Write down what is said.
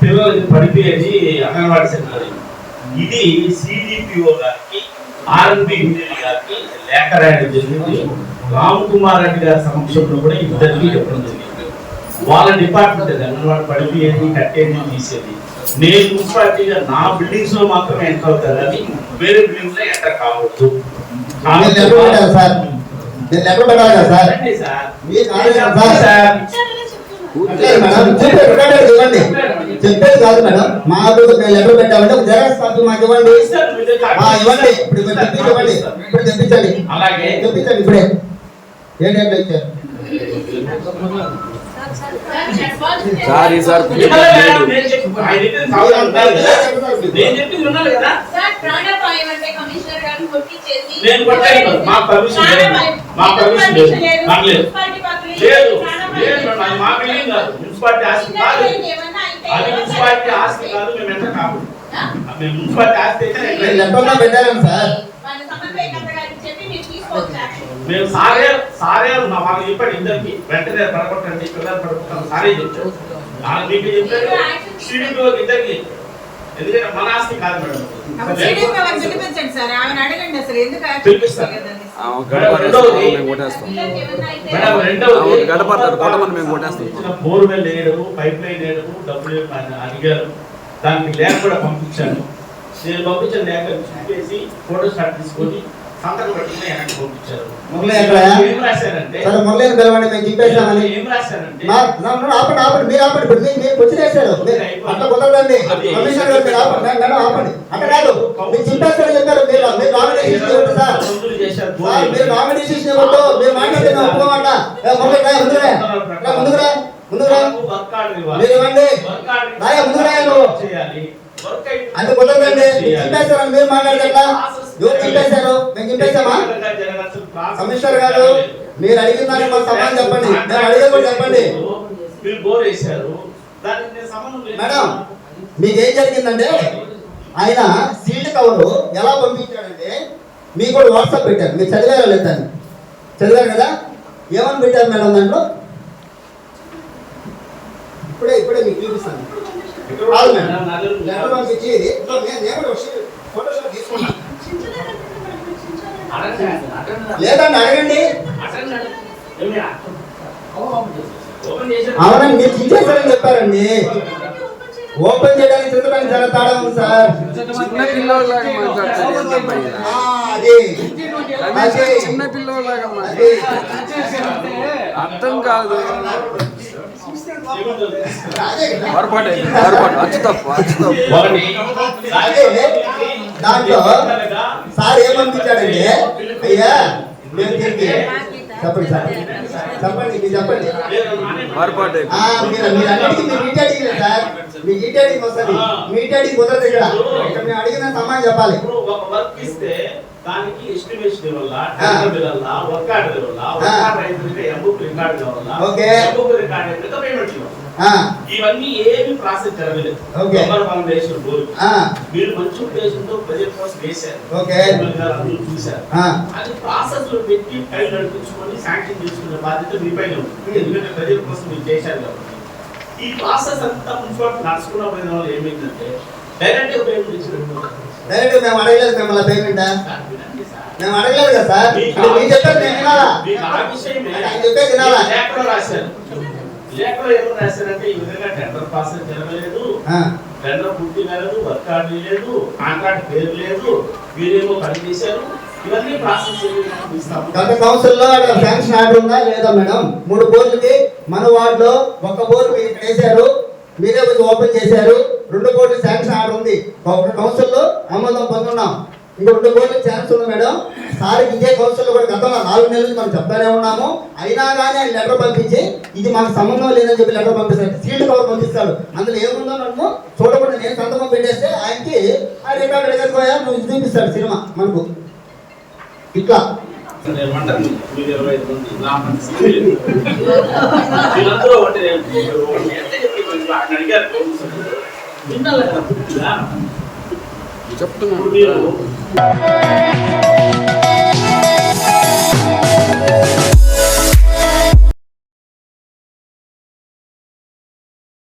పిల్లలకి పడిపోయేది అంగన్వాడీ సెంటర్. ఇది సిడిపిఓ గారికి ఆర్ఎన్బి ఇంజనీర్ గారికి లేఖ రాయడం జరిగింది. రామ్ కుమార్ రెడ్డి గారి సమక్షంలో కూడా ఇద్దరికి చెప్పడం జరిగింది. వాళ్ళ డిపార్ట్మెంట్ అది అంగన్వాడీ పడిపోయేది కట్టేది తీసేది. నేను మున్సిపాలిటీగా నా బిల్డింగ్స్లో మాత్రమే ఎంటర్ అవుతారు కానీ వేరే బిల్డింగ్స్లో ఎంటర్ కావద్దు. సార్. నేను లెటర్ పెట్టాలి కదా సార్ రండి సార్ మీకు ఆలోచన సార్. సార్ లేదు మేడం చెప్పే రికార్డెడ్ ఇవ్వండి చెప్పేది కాదు మేడం మాకు మేము లెటర్ పెట్టామంటే ఒక జెరాక్స్ కాపీ మాకు ఇవ్వండి ఆ, ఇవ్వండి ఇప్పుడు మీరు తెప్పించి ఇవ్వండి ఇప్పుడు తెప్పించండి అలాగే తెప్పించండి ఇప్పుడే ఏ టైంలో ఇచ్చారు సార్ ఈసారి నేను చెప్పు- ఆయన చెప్పిన కావాలి అంటారు కదా. నేను చెప్పింది వినాలి కదా సార్ ప్రాణాపాయం అంటే కమిషనర్ గారిని కొట్టించేసి నేను కొట్టాను మా పర్మిషన్ లేదు ప్రాణాపాయం. మా బిల్డింగ్ కాదు. మున్సిపాలిటీ ఆస్తి కాదు. అది మున్సిపాలిటీ? ఆస్తి కాదు మేము ఎంత కాదు? మేము మున్సిపాలిటీ ఆస్తి అయితే లెటర్లో పెట్టాను సార్. మన సమన్వయకర్త గారికి చెప్పి మీరు తీసుకోవచ్చు యాక్షన్. మేము సారే సారే మా వాళ్ళు చెప్పాడు ఇద్దరికి వెంటనే పడగొట్టండి పిల్లలు పడగొట్టాను సారే చెప్పాడు నాకు మీకు చెప్పాడు టీడీపీ ఇద్దరికి ఎందుకంటే మన ఆస్తి కాదు మేడం. పిలిపిస్తాను. రెండవది మేము కొట్టేస్తాం. గడపడతారు, కొట్టమని మేము కొట్టేస్తాం. బోర్వెల్ వేయడము పైప్ లైన్ వేయడము డబ్బులు అడిగారు. దానికి లేఖ కూడా పంపించాను నేను పంపించిన లేఖ చూపేసి ఫోటో స్టార్ట్ తీసుకొని సంతకం పెట్టుకుని వెనక్కి పంపించారు మురళి ఎక్కడ? ఏం రాశారంటే సరే మురళిని పిలవండి మేము చెప్పేసామని ఏం రాశారంటే ఆపండి ఆపండి మీరు ఆపండి ఇప్పుడు మీరు చేశారు అట్లా కుదరదండి. కమిషనర్ గారు మీరు ఆపండి. నా- మేడం ఆపండి. అట్లా కాదు. మీరు చింపేస్తారని చెప్పారు. మీరు మీరు నామినేషన్ ఇవ్వద్దు సార్. మందులు చేశారు. సార్ మీరు నామినేషన్ ఇవ్వద్దు. మీరు మాట్లాడితే మేము ఒప్పుకోమాట. మురళి రా ముందుకు రా రా, ముందుకు రా. ముందుకు రా. నాకు వర్క్ ఆర్డర్ ఇవ్వాలి. మీరు ఇవ్వండి. వర్క్ ఆర్డర్ రాయ, ముందుకు రాయ నువ్వు. చేయాలి. వర్క్ అయితే అది కుదరదండి. మీరు చేయాలి. చింపేస్తారని మీరు మాట్లాడితే ఎట్లా? ఎవరు చింపేశారు? మేము చింపేశామా? కమిషనర్ గారు మీరు అడిగిన దానికి మాకు సమాధానం చెప్పండి. మేము అడిగేది కూడా చెప్పండి. మేడం మీకు ఏం జరిగిందంటే ఆయన సీల్డ్ కవర్ ఎలా పంపించాడంటే మీకు కూడా వాట్సాప్ పెట్టారు. మీరు చదివారా లేదని చదివారు కదా? ఏమని పెట్టారు మేడం దాంట్లో? ఇప్పుడే ఇప్పుడే మీకు చూపిస్తాను. కాదు మేడం. లెటర్ పంపించి ఇది నేను- నేను కూడా లేదండి అడగండి. అవునండి మీరు చెప్పారండి. ఓపెన్ చేయడానికి తిరగడానికి చాలా తేడా ఉంది సార్? చిన్న. అర్థం కాదు. పొరపాటు పొరపాటు అచ్చు తప్పు అచ్చు తప్పు. దాంట్లో సార్ ఏం పంపించాడంటే అయ్యా మేము తిరిగి చెప్పండి సార్. చెప్పండి మీరు చెప్పండి. పొరపాటు ఆ, మీరు మీరు అన్నిటికీ మీరు మీటాడికి లేదు సార్. మీ మీటాడికి వస్తుంది. మీటాడికి కుదరదు ఇక్కడ. ఇక్కడ మేము అడిగిన సమాధానం చెప్పాలి. ఇప్పుడు ఒక వర్క్ ఇస్తే దానికి ఎస్టిమేషన్ వల్ల టెండర్ వల్ల వర్క్ ఆర్డర్ వల్ల వర్క్ ఆర్డర్ అయితే ఎంబుక్ రికార్డు వల్ల ఓకే. ఎంబుక్ రికార్డు అయితే పేమెంట్ ఇవ్వాలి. ఆ, ఇవన్నీ ఏమి ప్రాసెస్ జరగలేదు. నెంబర్ వన్ వేసిన ఆ, మీరు మంచి ఉద్దేశంతో ప్రజల కోసం వేశారు. అందరూ చూశారు. అది ప్రాసెస్లో పెట్టి ఫైల్ నడిపించుకొని శాంక్షన్ చేసుకునే బాధ్యత మీ పైన ఉంది. ఎందుకంటే ప్రజల కోసం మీరు చేశారు కాబట్టి. ఈ ప్రాసెస్ అంతా మున్సిపాలిటీ నడుచుకున్న పోయిన వాళ్ళు ఏమైందంటే డైరెక్ట్ పేమెంట్ ఇచ్చినట్టు డైరెక్ట్ మేము అడగలేదు మిమ్మల్ని పేమెంట్. మేము అడగలేదు కదా సార్. మీరు చెప్పారు నేను వినాలా? చెప్పేది వినాలా? రాశారు. లేఖలో ఏమో రాశారంటే ఈ విధంగా టెండర్ ప్రాసెస్ జరగలేదు. ఆ, టెండర్ పూర్తి కాలేదు వర్క్ ఆర్డర్ లేదు కాంట్రాక్ట్ పేరు లేదు వీరేమో పని చేశారు. ఇవన్నీ ప్రాసెస్ గత కౌన్సిల్లో అక్కడ శాంక్షన్ ఆర్డర్ ఉందా లేదా మేడం? మూడు బోర్డులకి మన వార్డులో ఒక బోర్డు మీరు ఇక్కడ వేశారు మీరే ఓపెన్ చేశారు రెండు బోర్డులు శాంక్షన్ ఆర్డర్ ఉంది. ఒక కౌన్సిల్లో ఆమోదం పొందున్నాం. ఇంకో రెండు బోర్డులు ఛాన్స్ ఉంది మేడం. సార్ ఇదే కౌన్సిల్లో కూడా గతంలో నాలుగు నెలల మనం చెప్తానే ఉన్నాము. అయినా కానీ ఆయన లెటర్ పంపించి ఇది మాకు సంబంధం లేదని చెప్పి లెటర్ పంపిస్తాడు. సీల్డ్ కవర్ పంపిస్తాడు. అందులో ఏముందో నన్ను చూడకుండా నేను సంతకం పెట్టేస్తే ఆయనకి ఆ రికార్డు ఎగరిపోయా నువ్వు ఇది చూపిస్తాడు సినిమా మనకు. ఇట్లా. నేను అంటాను, మీరు